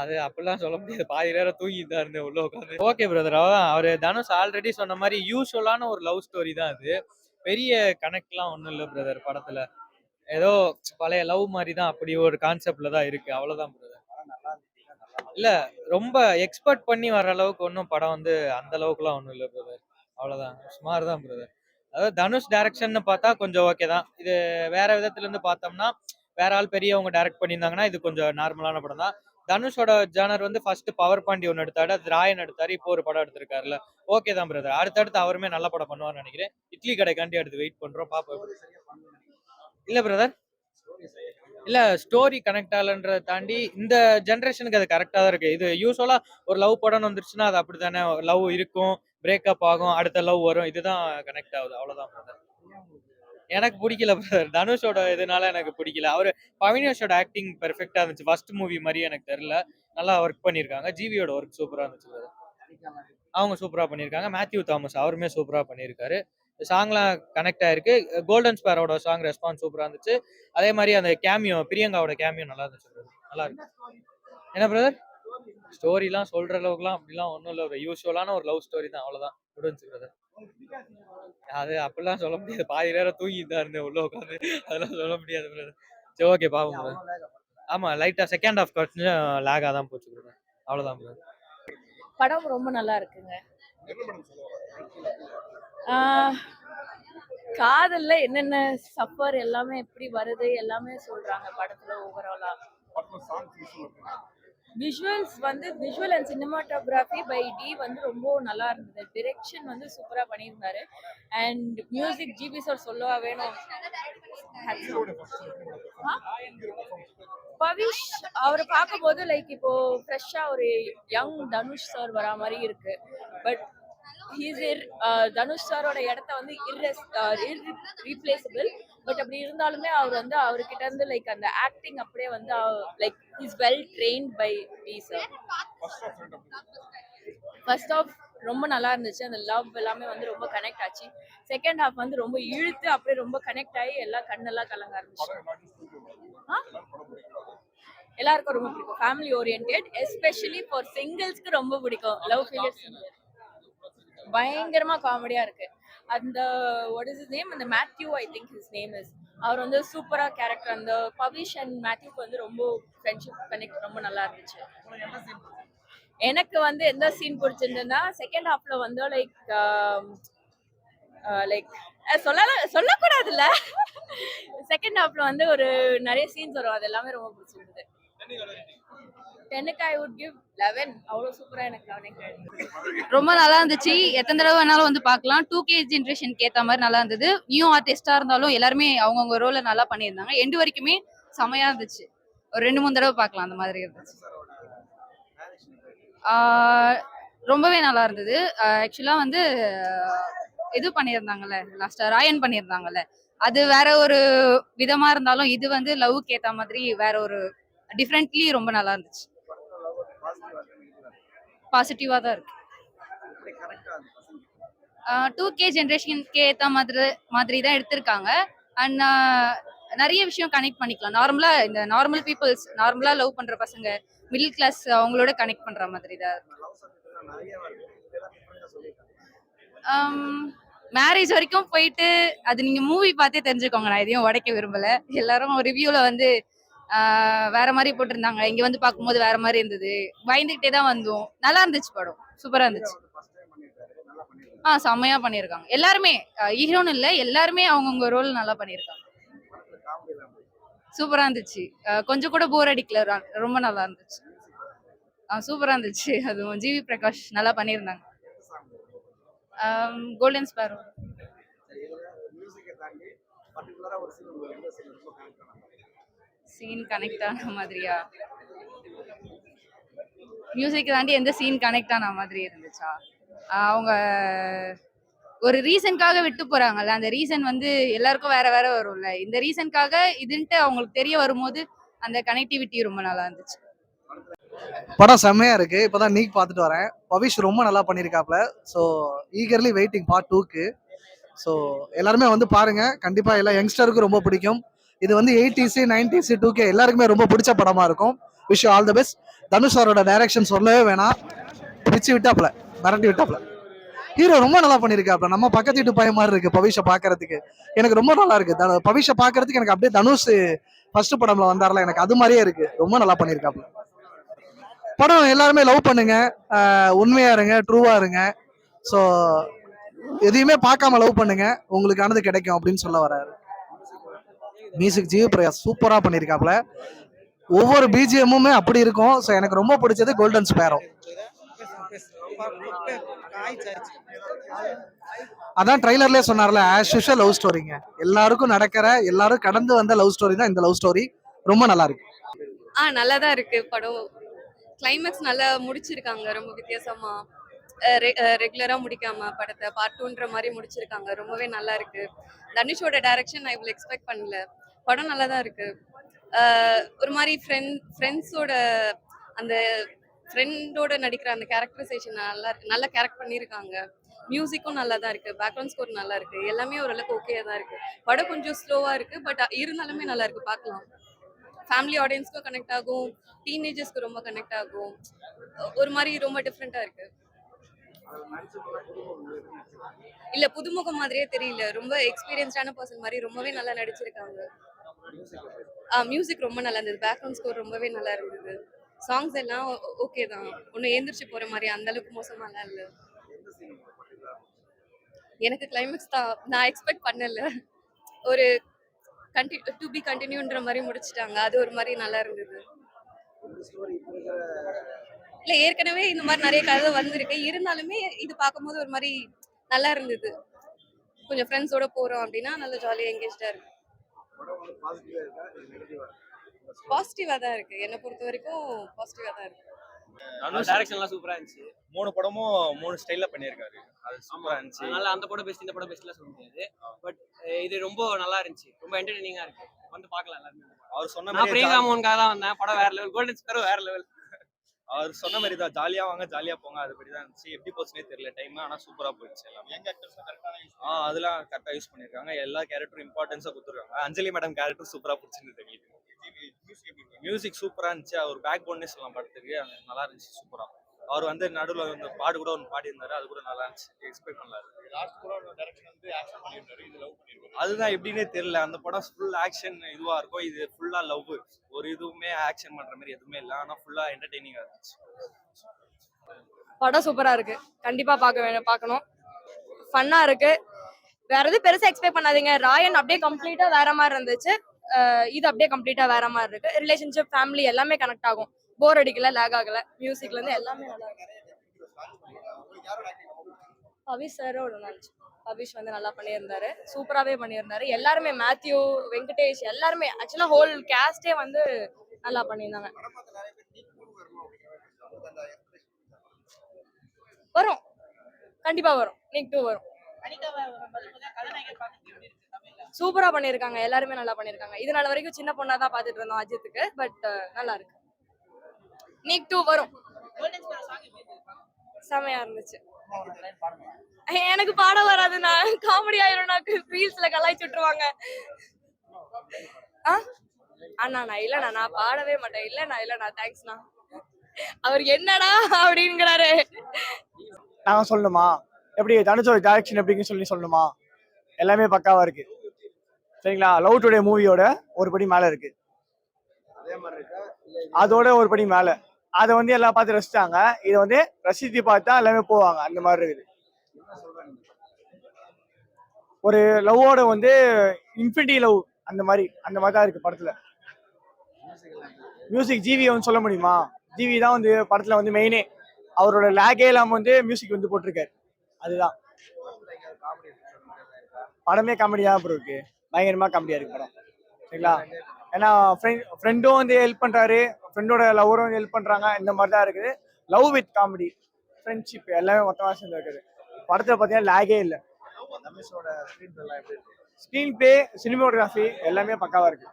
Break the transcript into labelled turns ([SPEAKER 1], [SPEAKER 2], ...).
[SPEAKER 1] அது அப்படிலாம் சொல்ல முடியாது. பாதி நேரம் தூங்கிட்டு தான் இருந்தேன் உள்ள உட்காந்து. Okay brother. அவன் அவர் தனுஷ் ஆல்ரெடி சொன்ன மாதிரி யூஸ்வலான ஒரு லவ் ஸ்டோரி தான் அது. பெரிய கனெக்ட்லாம் ஒன்றும் இல்லை பிரதர் படத்தில் ஏதோ பழைய லவ் மாதிரி தான் அப்படி ஒரு கான்செப்டில் தான் இருக்கு. அவ்வளோதான் பிரதர். இல்லை ரொம்ப எக்ஸ்பெக்ட் பண்ணி வர அளவுக்கு ஒன்றும் படம் வந்து அந்த அளவுக்குலாம் ஒன்றும் இல்லை பிரதர். அவ்வளோதான். சுமார் தான் பிரதர். அதாவது தனுஷ் டேரக்ஷன் பார்த்தா கொஞ்சம் ஓகே தான். இது வேற விதத்துலேருந்து பார்த்தோம்னா, வேற ஆள் பெரியவங்க டேரக்ட் பண்ணியிருந்தாங்கன்னா, இது கொஞ்சம் நார்மலான படம் தான். தனுஷோட ஜானர் வந்து ஃபர்ஸ்ட் பவர் பாண்டி ஒண்ணு எடுத்தாரு. அது ராயன் எடுத்தாரு. இப்போ ஒரு படம் எடுத்திருக்காருல்ல. ஓகே தான் பிரதர். அடுத்தடுத்து அவருமே நல்ல படம் பண்ணுவார்ன்னு நெனைக்கிறேன். இட்லி கடைக்காண்டி அடுத்து வெயிட் பண்றோம். பார்ப்போம். இல்ல பிரதர். இல்ல ஸ்டோரி கனெக்ட் ஆகலன்றத தாண்டி இந்த ஜெனரேஷனுக்கு அது கரெக்ட்டா தான் இருக்கு. இது யூசுவலா ஒரு லவ் படம்னு வந்துருச்சுன்னா, அது அப்படித்தானே லவ் இருக்கும், பிரேக்கப் ஆகும், அடுத்த லவ் வரும். இதுதான் கனெக்ட் ஆகுது. அவ்வளோதான் பிரதர். எனக்கு பிடிக்கல பிரதர். தனுஷோட இதனால எனக்கு பிடிக்கல அவரு பவினேஷோட ஆக்டிங் பெர்ஃபெக்டா இருந்துச்சு. ஃபர்ஸ்ட் மூவி மாதிரி எனக்கு தெரியல. நல்லா ஒர்க் பண்ணியிருக்காங்க. ஜிவியோட ஒர்க் சூப்பரா இருந்துச்சு அவங்க சூப்பரா பண்ணியிருக்காங்க. மேத்யூ தாமஸ் அவருமே சூப்பரா பண்ணியிருக்காரு. சாங்லாம் கனெக்ட் ஆயிருக்கு. கோல்டன் ஸ்பேரோட சாங் ரெஸ்பான்ஸ் சூப்பரா இருந்துச்சு. அதே மாதிரி அந்த கேமியோ பிரியங்காவோட கேமியோ நல்லா இருந்துச்சு நல்லா இருக்கு. என்ன பிரதர்? ஸ்டோரிலாம் சொல்ற அளவுக்குலாம் அப்படிலாம் ஒன்றும் இல்ல ஒரு யூஸ்வலான ஒரு லவ் ஸ்டோரி தான். அவ்வளோதான். முடிஞ்சு பிரதர். அது அப்படிலாம் சொல்ல முடியாது. பாதி நேரம் தூங்கிட்டு தான் இருந்தேன் உள்ள உட்காந்து. அதெல்லாம் சொல்ல முடியாது. சரி ஓகே பிரதர். ஆமா லைட்டா செகண்ட் ஹாஃப் கொஞ்சம் லேகா தான் போச்சு பிரதர்.
[SPEAKER 2] படம் ரொம்ப நல்லா இருக்குங்க. காதல்ல என்னென்ன சஃபர் எல்லாமே எப்படி வருது எல்லாமே சொல்றாங்க படத்துல ஓவராலா. விஷுவல்ஸ் வந்து visual and cinematography by the வந்து ரொம்ப நல்லா இருந்தது. டிரெக்ஷன் வந்து சூப்பராக பண்ணியிருந்தாரு. அண்ட் மியூசிக் ஜிபி சார் சொல்லவா வேணும். பவிஷ் அவரை பார்க்கும்போது லைக் இப்போ ஃப்ரெஷ்ஷாக ஒரு யங் தனுஷ் சார் வரா மாதிரி இருக்கு. பட் ஹி இஸ் இர் தனுஷ் சாரோட இடத்த வந்து இர்ரெஸ் ரீப்ளேசபிள். பட் அப்படி இருந்தாலுமே அவர் வந்து அவர்கிட்ட இருந்து லைக் அந்த ஆக்டிங் அப்படியே வந்து like is well trained by the sir. First half ரொம்ப நல்லா இருந்துச்சு. அந்த லவ் எல்லாமே வந்து ரொம்ப கனெக்ட் ஆச்சு. செகண்ட் ஹாஃப் வந்து ரொம்ப இழுத்து அப்படியே ரொம்ப கனெக்ட் ஆகி எல்லாம் கண்ணெல்லாம் கலங்க ஆரம்பிச்சுச்சு. ஆ? எல்லாருக்கும் ரொம்ப பிடிக்கும். ஃபேமிலி ஓரியன்டட் எஸ்பெஷலி ஃபார் சிங்கிள்ஸ்க்கு ரொம்ப பிடிக்கும். லவ் ஃபெயிலியர் பயங்கரமாக பயங்கரமா காமெடியா இருக்கு. அந்த வாட் இஸ் இஸ் நேம்? அந்த Matthew I think his name is. அவர் வந்து சூப்பரா கேரக்டர் அந்த பவிஷ் அண்ட் மேத்யூக்கு வந்து ரொம்ப ஃப்ரெண்ட்ஷிப் கனெக்ட் ரொம்ப நல்லா இருந்துச்சு. எனக்கு வந்து எந்த சீன் பிடிச்சிருந்ததுன்னா, செகண்ட் ஹாஃப்ல வந்து லைக் லைக் um, uh, சொல்லல சொல்லக்கூடாதுல்ல. செகண்ட் ஹாஃப்ல வந்து ஒரு நிறைய சீன்ஸ் வரும். அது எல்லாமே ரொம்ப பிடிச்சிருந்தது. 10க்கு ஐ வுட் கிவ் 11 அவ்வளோ சூப்பரா எனக்கு கனெக்ட்
[SPEAKER 3] ரொம்ப நல்லா இருந்துச்சு. எத்தனை தடவை வேணாலும் வந்து பார்க்கலாம். 2கே ஜெனரேஷனுக்கு ஏத்த மாதிரி நல்லா இருந்தது. நியூ ஆர்டிஸ்டாக இருந்தாலும் எல்லாருமே அவங்கவுங்க ரோல நல்லா பண்ணியிருந்தாங்க. எண்டு வரைக்குமே செமையா இருந்துச்சு. ஒரு ரெண்டு மூணு தடவை பார்க்கலாம் அந்த மாதிரி இருந்துச்சு. ரொம்பவே நல்லா இருந்தது. ஆக்சுவலா வந்து இது பண்ணியிருந்தாங்கல்ல, லாஸ்ட்டாக ராயன் பண்ணியிருந்தாங்கல்ல. அது வேற ஒரு விதமா இருந்தாலும், இது வந்து லவ்க்கு ஏத்த மாதிரி வேற ஒரு டிஃப்ரெண்ட்லி ரொம்ப நல்லா இருந்துச்சு. பாசிட்டிவாக தான் இருக்கு. ஆ 2கே ஜெனரேஷனுக்கு ஏத்த மாதிரி மாதிரி தான் எடுத்திருக்காங்க. அண்ட் நிறைய விஷயம் கனெக்ட் பண்ணிக்கலாம். நார்மலா இந்த நார்மல் பீப்புள்ஸ் நார்மலா லவ் பண்ற பசங்க, மிடில் கிளாஸ் அவங்களோட கனெக்ட் பண்ற மாதிரி தான் மேரேஜ் வரைக்கும் போயிட்டு அது நீங்க மூவி பார்த்தே தெரிஞ்சுக்கோங்க. நான் எதையும் உடைக்க விரும்பல. எல்லாரும் ரிவ்யூவில் வந்து வேற மாதிரி போட்டிருந்தாங்க. இங்க வந்து பார்க்கும்போது வேற மாதிரி இருந்தது. பயந்துகிட்டே தான் வந்தோம். நல்லா இருந்துச்சு படம். சூப்பரா இருந்துச்சு. ஆ செம்மையா பண்ணியிருக்காங்க. எல்லாருமே ஹீரோன்னு இல்லை எல்லாருமே அவங்கவுங்க ரோல் நல்லா பண்ணியிருக்காங்க. சூப்பரா இருந்துச்சு. கொஞ்சம் கூட போர் அடிக்கல. ரொம்ப நல்லா இருந்துச்சு. ஆ சூப்பரா இருந்துச்சு. அதுவும் ஜிவி பிரகாஷ் நல்லா பண்ணியிருந்தாங்க. Golden Sparrow. சீன் கனெக்ட் ஆன மாதிரியா? மியூசிக் தாண்டி எந்த சீன் கனெக்ட் ஆன மாதிரி இருந்துச்சா? அவங்க ஒரு ரீசன்காக விட்டு போறாங்கல்ல. அந்த ரீசன் வந்து எல்லாருக்கும் வேற வேற வரும்ல. இந்த ரீசன்காக இதுன்ட்டு அவங்களுக்கு தெரிய வரும்போது, அந்த கனெக்டிவிட்டி ரொம்ப நல்லா இருந்துச்சு.
[SPEAKER 4] படம் செம்மையா இருக்கு. இப்பதான் நீக் பார்த்துட்டு வரேன். பவிஷ் ரொம்ப நல்லா பண்ணியிருக்காப்ல. ஸோ ஈகர்லி வெயிட்டிங் பார்ட் டூக்கு ஸோ எல்லாருமே வந்து பாருங்க. கண்டிப்பா எல்லா யங்ஸ்டருக்கும் ரொம்ப பிடிக்கும். இது வந்து 80ஸ், 90ஸ், 2கே எல்லாருக்குமே ரொம்ப பிடிச்ச படமாக இருக்கும். Wish all the best Dhanush சாரோட டைரக்ஷன் சொல்லவே வேணாம். பிடிச்சி விட்டாப்ல மிரட்டி விட்டாப்ல ஹீரோ ரொம்ப நல்லா பண்ணியிருக்காப்ல நம்ம பக்கத்து வீட்டு பையன் மாதிரி இருக்கு பவிஷை பார்க்கறதுக்கு. எனக்கு ரொம்ப நல்லா இருக்கு. பவிஷை பார்க்கறதுக்கு எனக்கு அப்படியே தனுஷ் ஃபர்ஸ்ட் படம்ல வந்தார்ல. எனக்கு அது மாதிரியே இருக்கு. ரொம்ப நல்லா பண்ணியிருக்காப்ல படம் எல்லாருமே லவ் பண்ணுங்க. உண்மையா இருங்க ட்ரூவா இருங்க. ஸோ எதையுமே பார்க்காம லவ் பண்ணுங்க. உங்களுக்கானது கிடைக்கும் அப்படின்னு சொல்ல வராரு மியூசிக் ஜீவ சூப்பராக சூப்பரா பண்ணியிருக்காப்ல ஒவ்வொரு பிஜிஎம்முமே அப்படி இருக்கும். ஸோ எனக்கு ரொம்ப பிடிச்சது கோல்டன் ஸ்பேரோ அதான் ட்ரைலர்லேயே சொன்னார்ல ஆஸ் யூஷுவல் லவ் ஸ்டோரிங்க எல்லாருக்கும் நடக்கிற எல்லாரும் கடந்து வந்த லவ் ஸ்டோரி தான் இந்த லவ் ஸ்டோரி ரொம்ப நல்லா இருக்கு.
[SPEAKER 5] ஆ நல்லா தான் இருக்கு படம். கிளைமேக்ஸ் நல்லா முடிச்சிருக்காங்க ரொம்ப வித்தியாசமா. ரெகுலரா முடிக்காம படத்தை பார்ட் டூன்ற மாதிரி முடிச்சிருக்காங்க. ரொம்பவே நல்லா இருக்கு. தனுஷோட டைரக்ஷன் நான் இவ்வளோ எக்ஸ்பெக்ட் பண்ணல. படம் நல்லா தான் இருக்கு ஒரு மாதிரி ஃப்ரெண்ட் ஃப்ரெண்ட்ஸோட அந்த ஃப்ரெண்டோட நடிக்கிற அந்த கேரக்டரைசேஷன் நல்லா இருக்கு நல்லா கேரக்ட் பண்ணியிருக்காங்க. மியூசிக்கும் நல்லா தான் இருக்கு. பேக்ரவுண்ட் ஸ்கோர் நல்லா இருக்கு. எல்லாமே ஓரளவுக்கு ஓகே தான் இருக்கு. படம் கொஞ்சம் ஸ்லோவா இருக்கு பட் இருந்தாலுமே நல்லா இருக்கு. பார்க்கலாம். ஃபேமிலி ஆடியன்ஸ்க்கும் கனெக்ட் ஆகும். டீனேஜர்ஸ்க்கு ரொம்ப கனெக்ட் ஆகும். ஒரு மாதிரி ரொம்ப டிஃப்ரெண்டா இருக்கு. இல்ல புதுமுகம் மாதிரியே தெரியல. ரொம்ப எக்ஸ்பீரியன்ஸ்டான பர்சன் மாதிரி ரொம்பவே நல்லா நடிச்சிருக்காங்க. மியூசிக் ரொம்ப நல்லா இருந்தது. பேக்ரவுண்ட் ஸ்கோர் ரொம்பவே நல்லா இருந்தது. சாங்ஸ் எல்லாம் ஓகே தான். ஒன்றும் ஏந்திரிச்சு போற மாதிரி அந்த அளவுக்கு மோசமாலாம் இல்லை. எனக்கு கிளைமேக்ஸ் தான் நான் எக்ஸ்பெக்ட் பண்ணல. ஒரு கண்டி டு பி கண்டினியூன்ற மாதிரி முடிச்சிட்டாங்க. அது ஒரு மாதிரி நல்லா இருந்தது. இல்ல ஏற்கனவே இந்த மாதிரி நிறைய கதை வந்திருக்கு. இருந்தாலுமே இது பார்க்கும்போது ஒரு மாதிரி நல்லா இருந்தது. கொஞ்சம் ஃப்ரெண்ட்ஸோட போறோம் அப்படின்னா நல்லா ஜாலியா எங்கேஜா இருக்கு பாசிட்டிவா தான் இருக்கு. என்னை பொறுத்த வரைக்கும் பாசிட்டிவா தான் இருக்கு.
[SPEAKER 6] டைரக்ஷன்லாம் சூப்பரா இருந்துச்சு.
[SPEAKER 7] மூணு படமும் மூணு ஸ்டைல்ல பண்ணியிருக்காரு. அது சூப்பரா இருந்துச்சு.
[SPEAKER 6] அதனால அந்த படம் பெஸ்ட் இந்த படம் பெஸ்ட்லாம் சொல்ல முடியாது. பட் இது ரொம்ப நல்லா இருந்துச்சு. ரொம்ப என்டர்டெய்னிங்கா இருக்கு. வந்து பார்க்கலாம் எல்லாருமே.
[SPEAKER 7] அவர் சொன்ன
[SPEAKER 6] நான் மோகனுக்காக தான் வந்தேன். படம் வேற லெவல் கோல்டன் ஸ்பேரும் வேற லெவல்
[SPEAKER 7] அவர் சொன்ன மாதிரி தான் ஜாலியா வாங்க ஜாலியா போங்க. அதுபடி தான் இருந்துச்சு. எப்படி போச்சுனே தெரியல. டைம் ஆனா சூப்பரா போயிடுச்சு எல்லாமே. ஆ அதெல்லாம் கரெக்டா யூஸ் பண்ணிருக்காங்க. எல்லா கேரக்டரும் இம்பார்ட்டன்ஸா கொடுத்துருக்காங்க. அஞ்சலி மேடம் கேரக்டர் சூப்பரா பிடிச்சிருந்தது எங்களுக்கு மியூசிக் சூப்பரா இருந்துச்சு? அவர் பேக் போன்னே சொல்லலாம் படத்துக்கு. அது நல்லா இருந்துச்சு சூப்பரா அவர் வந்து நடுவில் வந்து பாடு கூட ஒன்று பாடி இருந்தாரு அது கூட நல்லா இருந்துச்சு. எக்ஸ்பெக்ட் பண்ணலாரு அதுதான் எப்படின்னே தெரியல. அந்த படம் ஃபுல் ஆக்ஷன் இதுவா இருக்கும் இது ஃபுல்லா லவ் ஒரு இதுவுமே ஆக்ஷன் பண்ற மாதிரி எதுவுமே இல்லை. ஆனா ஃபுல்லா என்டர்டெய்னிங்கா இருந்துச்சு.
[SPEAKER 8] படம் சூப்பரா இருக்கு. கண்டிப்பா பார்க்க வேணும் பார்க்கணும். ஃபன்னா இருக்கு. வேற எதுவும் பெருசா எக்ஸ்பெக்ட் பண்ணாதீங்க. ராயன் அப்படியே கம்ப்ளீட்டா வேற மாதிரி இருந்துச்சு. இது அப்படியே கம்ப்ளீட்டா வேற மாதிரி இருக்கு. ரிலேஷன்ஷிப் ஃபேமிலி எல்லாமே கனெக்ட் ஆகும். போர் அடிக்கல லேக் ஆகல. மியூசிக்ல இருந்து எல்லாமே நல்லா இருக்கு. பவிஷ் சாரோட நடிச்சு பவிஷ் வந்து நல்லா பண்ணியிருந்தாரு. சூப்பராகவே பண்ணியிருந்தாரு. எல்லாருமே மேத்யூ வெங்கடேஷ் எல்லாருமே. ஆக்சுவலாக ஹோல் கேஸ்டே வந்து நல்லா பண்ணியிருந்தாங்க. வரும். கண்டிப்பாக வரும். நீக் டூ வரும். சூப்பரா பண்ணியிருக்காங்க. எல்லாருமே நல்லா பண்ணியிருக்காங்க. இது நாள் வரைக்கும் சின்ன பொண்ணா தான் பார்த்துட்டு இருந்தோம் அஜித்துக்கு பட் நல்லா இருக்கு. நீக் டூ வரும். செமையா இருந்துச்சு. எனக்கு பாட வராது. நான் காமெடி ஆயிரும் நான் ரீல்ஸ்ல கலாய்ச்சி விட்டுருவாங்க. ஆ? அண்ணா நான் இல்லண்ணா நான் பாடவே மாட்டேன். இல்லண்ணா இல்லண்ணா தேங்க்ஸ்ண்ணா அவர் என்னடா அப்படிங்கிறாரு.
[SPEAKER 9] நான் சொல்லணுமா? எப்படி தனுஷோட டைரக்ஷன் எப்படின்னு சொல்லி சொல்லணுமா? எல்லாமே பக்காவா இருக்கு. சரிங்களா? லவ் டுடே மூவியோட ஒரு படி மேல இருக்கு. அதோட ஒரு படி மேல. அதை வந்து எல்லாம் பார்த்து ரசிச்சாங்க. இதை வந்து ரசித்து பார்த்தா எல்லாமே போவாங்க. அந்த மாதிரி இருக்குது. ஒரு லவ்வோட வந்து இன்ஃபினிட்டி லவ் அந்த மாதிரி அந்த மாதிரி தான் இருக்கு படத்துல. மியூசிக் ஜிவி வந்து சொல்ல முடியுமா? ஜிவி தான் வந்து படத்துல வந்து மெயினே அவரோட லேகே இல்லாம வந்து மியூசிக் வந்து போட்டிருக்காரு. அதுதான். படமே காமெடியா ப்ரோ இருக்கு. பயங்கரமா காமெடியா இருக்கு படம். சரிங்களா? ஏன்னா ஃப்ரெண்டும் வந்து ஹெல்ப் பண்றாரு ஃப்ரெண்டோட லவரும் வந்து ஹெல்ப் பண்றாங்க இந்த மாதிரி தான் இருக்குது. லவ் வித் காமெடி ஃப்ரெண்ட்ஷிப் எல்லாமே மொத்தமா சேர்ந்து இருக்குது படத்துல பாத்தீங்கன்னா லேகே இல்லை. ஸ்க்ரீன் பிளே சினிமோட்டோகிராஃபி எல்லாமே பக்காவா இருக்கு.